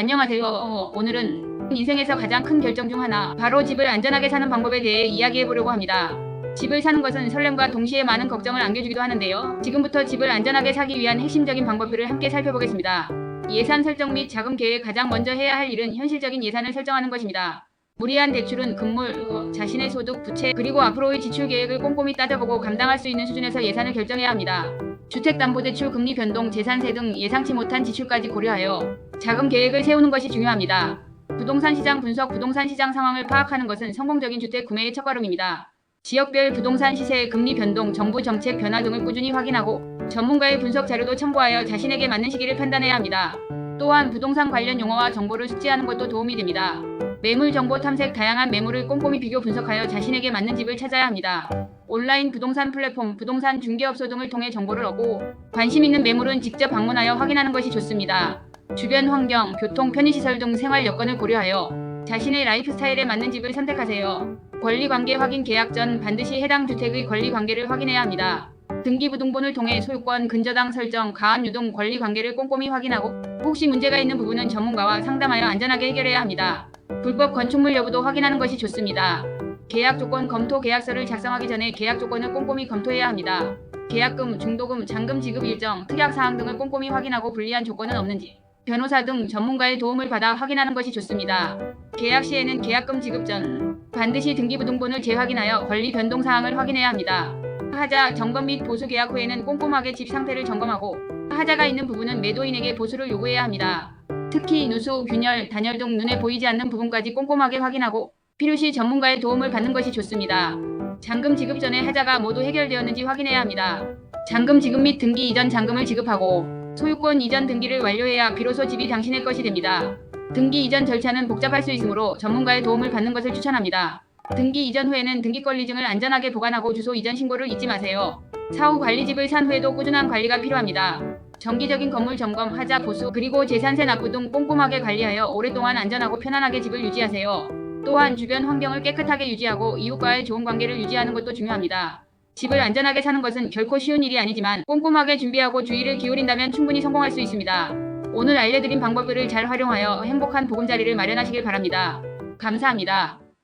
안녕하세요. 어, 오늘은 인생에서 가장 큰 결정 중 하나, 바로 집을 안전하게 사는 방법에 대해 이야기해 보려고 합니다. 집을 사는 것은 설렘과 동시에 많은 걱정을 안겨주기도 하는데요. 지금부터 집을 안전하게 사기 위한 핵심적인 방법들을 함께 살펴보겠습니다. 예산 설정 및 자금 계획 가장 먼저 해야 할 일은 현실적인 예산을 설정하는 것입니다. 무리한 대출은 금물, 어, 자신의 소득, 부채, 그리고 앞으로의 지출 계획을 꼼꼼히 따져보고 감당할 수 있는 수준에서 예산을 결정해야 합니다. 주택담보대출 금리 변동, 재산세 등 예상치 못한 지출까지 고려하여 자금 계획을 세우는 것이 중요합니다. 부동산 시장 분석, 부동산 시장 상황을 파악하는 것은 성공적인 주택 구매의 첫걸음입니다. 지역별 부동산 시세, 금리 변동, 정부 정책 변화 등을 꾸준히 확인하고 전문가의 분석 자료도 참고하여 자신에게 맞는 시기를 판단해야 합니다. 또한 부동산 관련 용어와 정보를 숙지하는 것도 도움이 됩니다. 매물 정보 탐색, 다양한 매물을 꼼꼼히 비교 분석하여 자신에게 맞는 집을 찾아야 합니다. 온라인 부동산 플랫폼, 부동산 중개업소 등을 통해 정보를 얻고 관심 있는 매물은 직접 방문하여 확인하는 것이 좋습니다. 주변 환경, 교통, 편의시설 등 생활 여건을 고려하여 자신의 라이프 스타일에 맞는 집을 선택하세요. 권리관계 확인 계약 전 반드시 해당 주택의 권리관계를 확인해야 합니다. 등기부등본을 통해 소유권, 근저당 설정, 가압 유동 권리 관계를 꼼꼼히 확인하고 혹시 문제가 있는 부분은 전문가와 상담하여 안전하게 해결해야 합니다. 불법 건축물 여부도 확인하는 것이 좋습니다. 계약 조건 검토 계약서를 작성하기 전에 계약 조건을 꼼꼼히 검토해야 합니다. 계약금, 중도금, 잔금 지급 일정, 특약 사항 등을 꼼꼼히 확인하고 불리한 조건은 없는지 변호사 등 전문가의 도움을 받아 확인하는 것이 좋습니다. 계약 시에는 계약금 지급 전 반드시 등기부등본을 재확인하여 권리 변동 사항을 확인해야 합니다. 하자 점검 및 보수 계약 후에는 꼼꼼하게 집 상태를 점검하고 하자가 있는 부분은 매도인에게 보수를 요구해야 합니다. 특히 누수, 균열, 단열 등 눈에 보이지 않는 부분까지 꼼꼼하게 확인하고 필요시 전문가의 도움을 받는 것이 좋습니다. 잔금 지급 전에 하자가 모두 해결되었는지 확인해야 합니다. 잔금 지급 및 등기 이전 잔금을 지급하고 소유권 이전 등기를 완료해야 비로소 집이 당신의 것이 됩니다. 등기 이전 절차는 복잡할 수 있으므로 전문가의 도움을 받는 것을 추천합니다. 등기 이전 후에는 등기 권리증을 안전하게 보관하고 주소 이전 신고를 잊지 마세요. 사후 관리집을 산 후에도 꾸준한 관리가 필요합니다. 정기적인 건물 점검, 하자 보수, 그리고 재산세 납부 등 꼼꼼하게 관리하여 오랫동안 안전하고 편안하게 집을 유지하세요. 또한 주변 환경을 깨끗하게 유지하고 이웃과의 좋은 관계를 유지하는 것도 중요합니다. 집을 안전하게 사는 것은 결코 쉬운 일이 아니지만 꼼꼼하게 준비하고 주의를 기울인다면 충분히 성공할 수 있습니다. 오늘 알려드린 방법들을 잘 활용하여 행복한 보금자리를 마련하시길 바랍니다. 감사합니다.